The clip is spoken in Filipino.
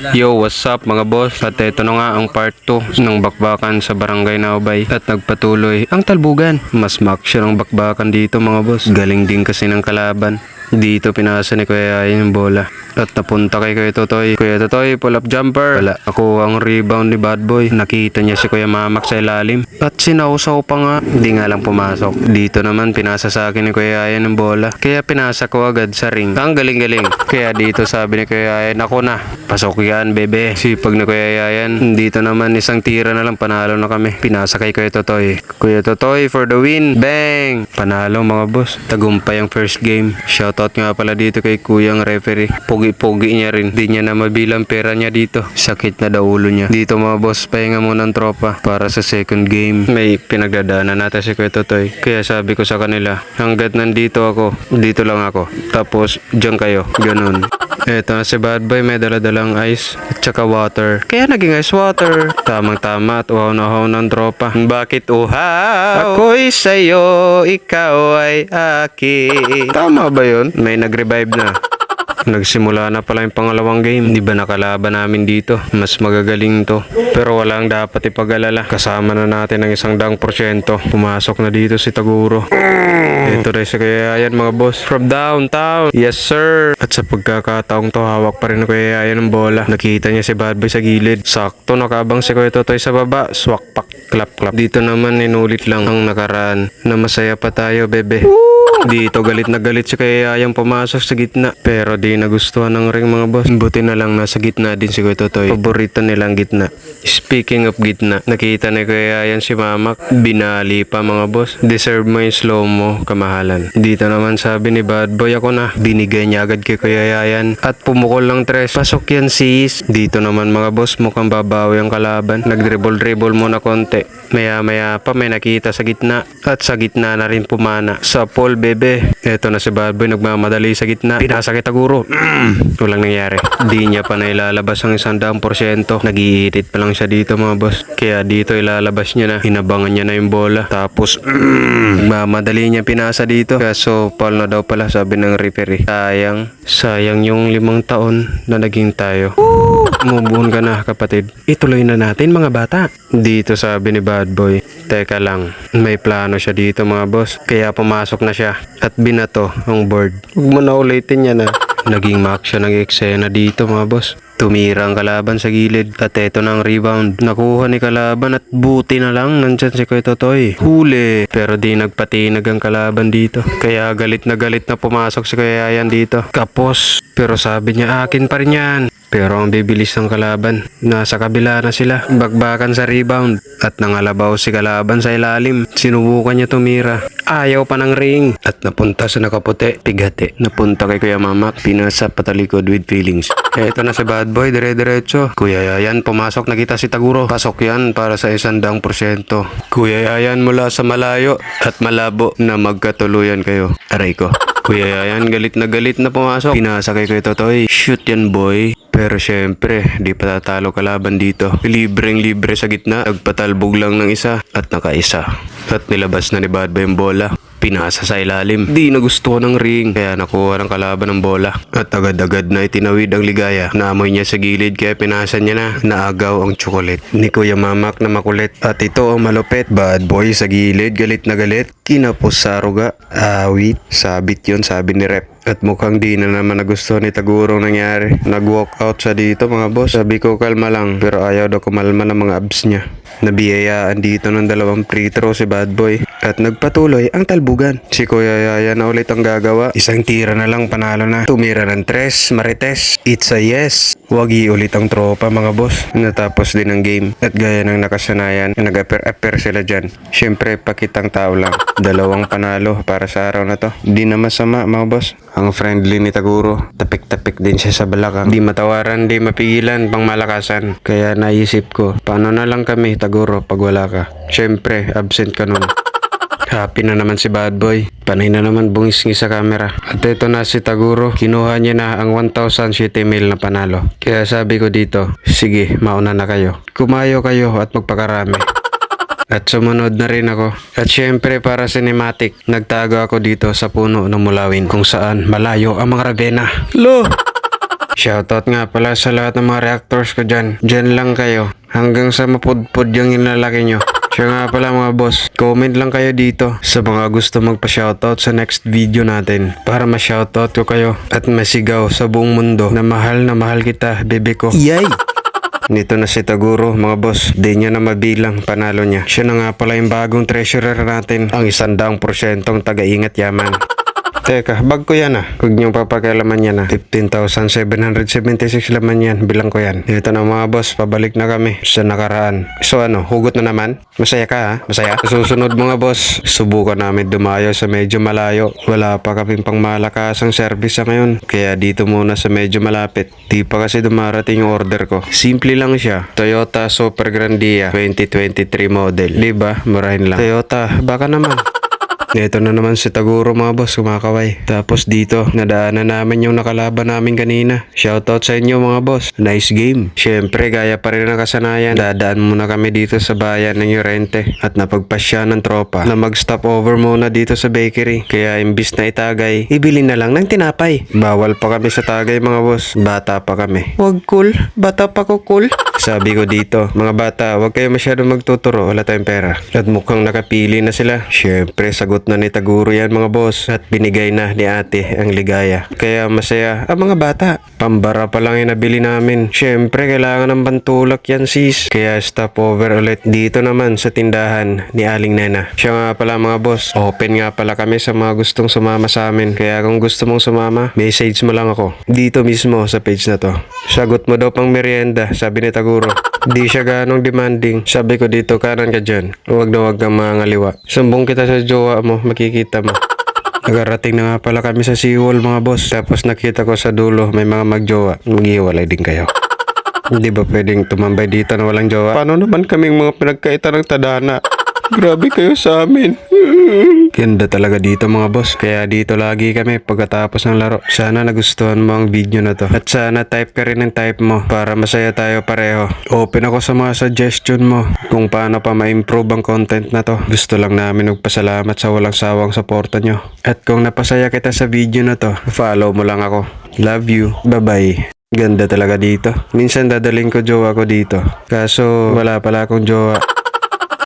Yo, what's up mga boss? At ito na nga ang part 2 ng bakbakan sa Barangay Naubay at nagpatuloy ang talbugan. Mas maksyon ang bakbakan dito mga boss. Galing din kasi ng kalaban. Dito pinasa ni Kuya Yayan yung bola. At napunta kay Kuya Totoy. Kuya Totoy, pull up jumper. Wala. Ako ang rebound ni Bad Boy. Nakita niya si Kuya Mamak sa ilalim. At sinausaw pa nga. Hindi nga lang pumasok. Dito naman pinasa sa akin ni Kuya Yayan yung bola. Kaya pinasa ko agad sa ring. Ang galing-galing. Kaya dito sabi ni Kuya Yayan, ako na. Pasok yan, bebe. Sipag ni Kuya Yayan. Dito naman isang tira na lang panalo na kami. Pinasa kay Kuya Totoy. Kuya Totoy for the win. Bang! Panalo mga boss. Tagumpay ang first game. Shoutout nga pala dito kay Kuyang referee. Pogi-pogi niya rin. Di niya na mabilang pera niya dito. Sakit na daw ulo niya. Dito mga boss, pahinga muna ng tropa para sa second game. May pinagdadaanan natin si Kuya Totoy. Kaya sabi ko sa kanila, hanggat nandito ako, dito lang ako. Tapos, diyan kayo. Ganun. Eto na si Bad Boy, may daladalang ice at saka water. Kaya naging ice water. Tamang-tama at uhaw na uhaw ng tropa. Bakit uhaw? Ako'y sa'yo, ikaw ay akin. Tama ba yun? May nag-revive na. Nagsimula na pala yung pangalawang game. Di ba nakalaban namin dito? Mas magagaling to. Pero walang dapat ipag-alala. Kasama na natin ang isang daang porsyento. Pumasok na dito si Taguro. Ito rin si Kuya mga boss. From downtown. Yes sir. At sa pagkakataong to, hawak pa rin Kuya Yayan ng bola. Nakita niya si Bad Boy sa gilid. Sakto nakabang si Kuya Totoy sa baba. Swak pak. Clap clap. Dito naman inulit lang ang nakaraan. Na masaya pa tayo bebe. Dito galit na galit si Kuya Yayang pumasok sa gitna. Pero di nagustuhan ng ring mga boss. Buti na lang nasa gitna din si Kuya Totoy. Paborito nilang gitna. Speaking of gitna, nakita ni Kuya Yayan si Mamak. Binali pa mga boss. Deserve mo yung slow mo, kamahalan. Dito naman sabi ni Bad Boy ako na. Binigay niya agad kay Kuya Yayan. At pumukol lang tres. Pasok yan sis. Dito naman mga boss mukhang babawi ang kalaban. Nag-dribble-dribble muna konti. Maya maya pa may nakita sa gitna. At sa gitna na rin pumana. Sa pole bebe. Eto na si Bad Boy nagmamadali sa gitna. Pinasa kita guro. Mm. Walang nangyari. Di niya pa na ilalabas ang isang daang porsyento. Nag-iitit pa lang siya dito mga boss. Kaya dito ilalabas niya na. Hinabangan niya na yung bola. Tapos, mm, mamadali niya pinasa dito. Kaso, Paul na daw pala sabi ng referee. Sayang. Sayang yung limang taon na naging tayo. Mumuhon ka na kapatid. Ituloy na natin mga bata. Dito sabi ni Bad Boy. Teka lang, may plano siya dito mga boss. Kaya pumasok na siya at binato ang board. Huwag mo na ulitin yan ah. Naging mark siya ng eksena dito mga boss. Tumira ang kalaban sa gilid at eto na ang rebound. Nakuha ni kalaban at buti na lang nandyan si Kuya Totoy. Huli. Pero di nagpatinag ang kalaban dito. Kaya galit na galit na pumasok si Kuya Yayan dito. Kapos. Pero sabi niya akin pa rin yan. Pero ang bibilis ng kalaban, nasa kabila na sila, bakbakan sa rebound at nangalabaw si kalaban sa ilalim. Sinubukan niya tumira. Ayaw pa ng ring at napunta sa nakaputi, pigate. Napunta kay Kuya Mamak, pinasa patalikod with feelings. Eto na si Bad Boy, dire-diretso. Kuya Yayan, pumasok na kita si Taguro. Pasok yan para sa isang daang porsyento. Kuya Yayan mula sa malayo at malabo na magkatuluyan kayo. Aray ko. Kuya Yayan, galit na galit na pumasok. Pinasa kay Kuya Totoy. Shoot yan boy. Pero syempre, di pa tatalo kalaban dito. Libreng libre sa gitna. Nagpatalbog lang ng isa at nakaisa. At nilabas na ni Bad Boy yung bola. Pinasa sa ilalim. Di nagustuhan ng ring. Kaya nakuha ng kalaban ng bola. At agad-agad na itinawid ang ligaya. Naamoy niya sa gilid kaya pinasa niya na. Naagaw ang tsokolet. Ni Kuya Mamak na makulit. At ito ang malupit. Bad boy sa gilid. Galit na galit. Kinapos sa aruga. Awit. Sabit yon sabi ni Rep. At mukhang di na naman nagustuhan ni Taguro ang nangyari. Nag-walk out siya dito mga boss. Sabi ko kalma lang. Pero ayaw daw kumalma ng mga abs niya. Nabiyayaan dito ng dalawang free throw si Bad Boy. At nagpatuloy ang talbugan. Si Kuya Yaya na ulit ang gagawa. Isang tira na lang panalo na. Tumira ng tres, marites. It's a yes. Wagi ulit ang tropa mga boss. Natapos din ang game. At gaya ng nakasanayan, nag-apper-apper sila dyan. Siyempre, pakitang tao lang. Dalawang panalo para sa araw na to. Di na masama mga boss. Ang friendly ni Taguro. Tapik-tapik din siya sa balakang. Di matawaran, di mapigilan, pang malakasan. Kaya naisip ko, paano na lang kami Taguro pag wala ka? Siyempre, absent ka nun. Happy na naman si Bad Boy. Panay na naman bungisngi sa camera. At ito na si Taguro. Kinuha niya na ang 1,000 city mil na panalo. Kaya sabi ko dito, sige, mauna na kayo. Kumayo kayo at magpakarami. At sumunod na rin ako. At syempre para cinematic, nagtago ako dito sa puno ng mulawin kung saan malayo ang mga Ravenna. Lo! Shoutout nga pala sa lahat ng mga reactors ko dyan. Dyan lang kayo. Hanggang sa mapudpud yung inalaki nyo. Siya nga pala mga boss, comment lang kayo dito sa mga gusto magpa-shoutout sa next video natin para ma-shoutout ko kayo at masigaw sa buong mundo na mahal na mahal kita, bebe ko. Yay! Nito na si Taguro, mga boss. Di niya na mabilang panalo niya. Siya na nga pala yung bagong treasurer natin. Ang isandaang porsyentong taga-ingat yaman. Teka, bag ko yan ah. Huwag niyong papakialaman yan ah. 15,776 laman yan. Bilang ko yan. Ito na mga boss, pabalik na kami sa nakaraan. So ano, hugot na naman? Masaya ka ha? Masaya? Sa Susunod mga boss, subukan namin dumayo sa medyo malayo. Wala pa kaming pang malakasang service sa ngayon. Kaya dito muna sa medyo malapit. Di pa kasi dumarating yung order ko. Simple lang siya. Toyota Super Grandia 2023 model. Diba? Murahin lang. Toyota, baka naman. Ito na naman si Taguro mga boss, kumakaway. Tapos dito, nadaanan namin yung nakalaban namin kanina. Shoutout sa inyo mga boss. Nice game. Siyempre, gaya pa rin ang kasanayan. Dadaan muna kami dito sa bayan ng Yorente at napagpasya ng tropa na mag-stop over muna dito sa bakery. Kaya imbis na itagay, ibili na lang ng tinapay. Bawal pa kami sa tagay mga boss. Bata pa kami. Wag cool. Bata pa ko cool. Sabi ko dito, mga bata, huwag kayo masyado magtuturo, wala tayong pera. At mukhang nakapili na sila. Siyempre, sagot na ni Taguro yan mga boss at binigay na ni ate ang ligaya. Kaya masaya ang mga bata. Pambara pa lang yung nabili namin. Siyempre, kailangan ng pantulak yan sis. Kaya stop over ulit dito naman sa tindahan ni Aling Nena. Siya nga pala mga boss, open nga pala kami sa mga gustong sumama sa amin. Kaya kung gusto mong sumama, message mo lang ako. Dito mismo sa page na to. Sagot mo daw pang merienda, sabi ni Taguro. Di siya ganong demanding. Sabi ko dito, kanan ka dyan. Huwag na huwag kang mangaliwa. Sumbong kita sa jowa mo, makikita mo. Nagarating na nga pala kami sa seawall mga boss. Tapos nakita ko sa dulo, may mga magjowa. Maghiwalay din kayo. Hindi ba pwedeng tumambay dito na walang jowa? Paano naman kaming mga pinagkaitan ng tadhana? Grabe kayo sa amin. Ganda talaga dito mga boss. Kaya dito lagi kami pagkatapos ng laro. Sana nagustuhan mo ang video na to. At sana type ka rin ng type mo para masaya tayo pareho. Open ako sa mga suggestion mo kung paano pa ma-improve ang content na to. Gusto lang namin magpasalamat sa walang sawang suporta nyo. At kung napasaya kita sa video na to, follow mo lang ako. Love you. Bye-bye. Ganda talaga dito. Minsan dadaling ko jowa ko dito. Kaso wala pala akong jowa.